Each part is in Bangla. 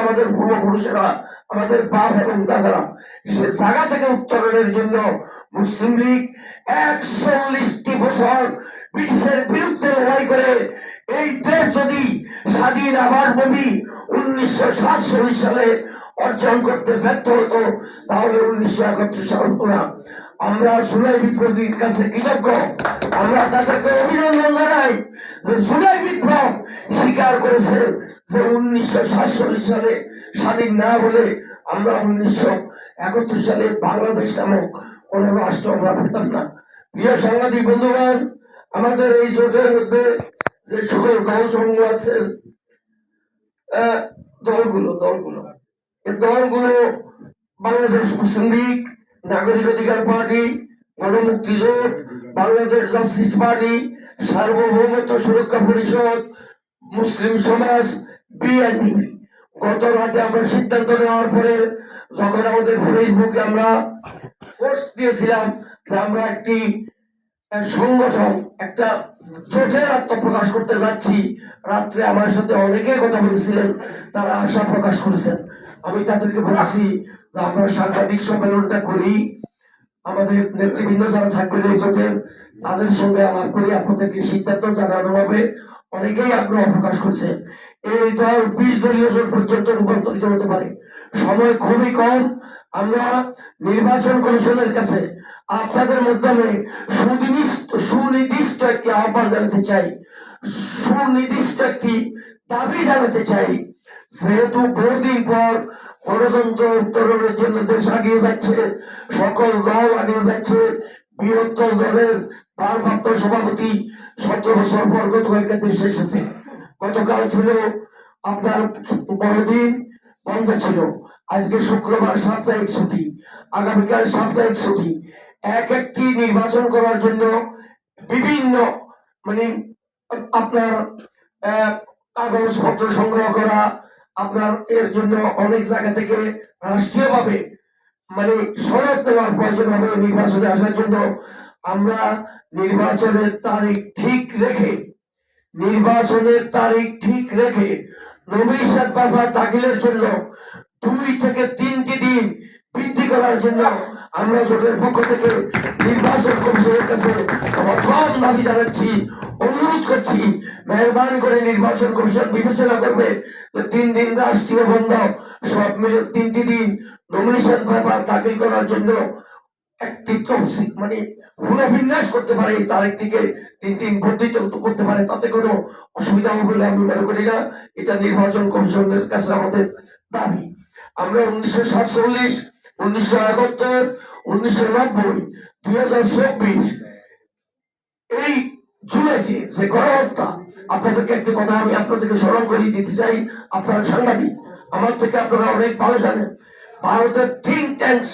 আমাদের পূর্বপুরুষেরা, আমাদের বাপ এবং দাদারা। সে জায়গা থেকে উত্তরণের জন্য মুসলিম লীগ একচল্লিশটি বছর ব্রিটিশের বিরুদ্ধে লড়াই করে। এই দেশ যদি স্বাধীন আবার বলি উনিশশো সাতচল্লিশ সালে অর্জন করতে ব্যর্থ হতো, তাহলে উনিশশো একত্রিশ সাল না। আমরা জুলাই বিপ্লবীর কাছে কৃতজ্ঞ। আমরা তাদেরকে অভিনন্দন জানাই যে জুলাই বিপ্লব স্বীকার করেছে যে উনিশশো সাতচল্লিশ সালে স্বাধীন না বলে আমরা উনিশশো একত্রিশ সালে বাংলাদেশ নামক কোন রাষ্ট্র আমরা পেতাম না। প্রিয় সাংবাদিক বন্ধুগণ, আমাদের এই জোটের মধ্যে যে সকল দল সমূহ আছেন দলগুলো দলগুলো। এই দলগুলো বাংলাদেশ মুসলিম লীগ নাগরিক অধিকার পার্টি গণমুক্তি জোট বাংলাদেশ জাস্টিস পার্টি, সার্বভৌমত্ব সুরক্ষা পরিষদ, মুসলিম সমাজ, বিএনপি। গত রাতে আমরা সিদ্ধান্ত নেওয়ার পরে যখন আমাদের ফেসবুকে আমরা পোস্ট দিয়েছিলাম যে আমরা একটি সংগঠন, একটা জোটের আত্মপ্রকাশ করতে যাচ্ছি, রাত্রে আমার সাথে অনেকেই কথা বলেছিলেন, তারা আশা প্রকাশ করেছেন। আমি তাদেরকে বলেছি আমরা সাংবাদিক সম্মেলনটা করি। আমাদের নেতৃবৃন্দ যারা থাকবেন এই জোটের তাদের সঙ্গে আলাপ করে, আপনাদেরকে সিদ্ধান্ত জানানো হবে। অনেকেই আগ্রহ প্রকাশ করছে। এই দল বিশ দলীয় জোট পর্যন্ত রূপান্তরিত হতে পারে। সময় খুবই কম। আমরা নির্বাচন কমিশনের কাছে আপনাদের মাধ্যমে সুনির্দিষ্ট সুনির্দিষ্ট একটি আহ্বান জানাতে চাই। সুনির্দিষ্ট একটি দাবি জানাতে চাই। যেহেতু বহুদিন পর গণতন্ত্র উত্তরণের জন্য দেশ আগিয়ে যাচ্ছে, সকল দল আগিয়ে যাচ্ছে, বৃহত্তর দলের ভারপ্রাপ্ত সভাপতি সতেরো বছর পর গতকালকে দেশে এসেছে। গতকাল ছিল আপনার বড়দিন, বন্ধ ছিল। আজকে শুক্রবার সাপ্তাহিক ছুটি, আগামীকাল সাপ্তাহিক ছুটি। এক একটি নির্বাচন করার জন্য বিভিন্ন মানে আপনার কাগজপত্র সংগ্রহ করা আপনার এর জন্য অনেক জায়গা থেকে রাষ্ট্রীয়ভাবে মানে সনদ দেওয়ার প্রয়োজন হবে নির্বাচনে আসার জন্য আমরা নির্বাচনের তারিখ ঠিক রেখে, নির্বাচনের তারিখ ঠিক রেখে নমিশন পাফা দাখিলের জন্য দুই থেকে তিনটি দিন বৃদ্ধি করার জন্য আমরা জোটের পক্ষ থেকে নির্বাচন কমিশনের কাছে প্রথম দাবি জানাচ্ছি। অনুরোধ করছি, মেহরবানি করে নির্বাচন কমিশন বিবেচনা করবে। তিন দিন রাষ্ট্রীয় বন্ধ। সব মিলে তিনটি দিন নমিনেশন পেপার দাখিল করার জন্য একটি মানে পুনর্বিন্যাস করতে পারে তারিখটিকে তিন তিন বর্ধিত করতে পারে, তাতে কোনো অসুবিধা হবে বলে আমি মনে করি না। এটা নির্বাচন কমিশনের কাছে আমাদের দাবি। আমরা উনিশশো সাতচল্লিশ, উনিশশো একাত্তর, উনিশশো নব্বই, দুই হাজার চব্বিশ এই জুলাইতে যে গণহত্যা আপনাদেরকে একটি কথা আমি আপনাদেরকে স্মরণ করিয়ে দিতে চাই। আপনারা সাংবাদিক, আমার থেকে আপনারা অনেক ভালো জানেন। ভারতের থিঙ্ক ট্যাঙ্কস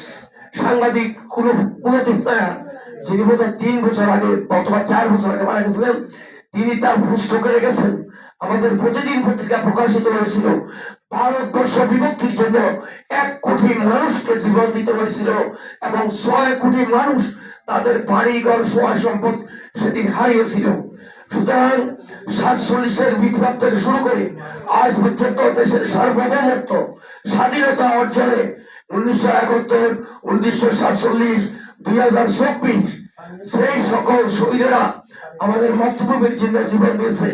নায়ার, যিনি বোধ তিন বছর আগে অথবা চার বছর আগে মারা গেছিলেন, তিনি তার পুস্তকে রেখেছেন আমাদের প্রতিদিন পত্রিকা প্রকাশিত হয়েছিল। ভারতবর্ষ বিভক্তির জন্য এক কোটি মানুষকে জীবন দিতে হয়েছিল এবং ছয় কোটি মানুষ তাদের বাড়ি ঘর সহায় সম্পদ সেদিন হারিয়েছিল সুতরাং সাতচল্লিশের বিপ্লব থেকে শুরু করে আজ পর্যন্ত দেশের সার্বভৌমত্ব স্বাধীনতা অর্জনে উনিশশো একাত্তর, উনিশশো সাতচল্লিশ, দুই হাজার চব্বিশ সেই সকল শহীদেরা আমাদের মাতৃভূমির জন্য জীবন দিয়েছে।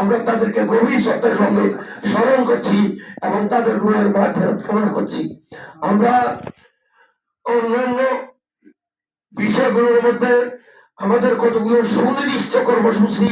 আমরা তাদেরকে গভীর শ্রদ্ধার সঙ্গে স্মরণ করছি এবং তাদের রুহের মাঠ ফেরত কামনা করছি। আমরা অন্যান্য বিষয়গুলোর মধ্যে আমাদের কতগুলো সুনির্দিষ্ট কর্মসূচি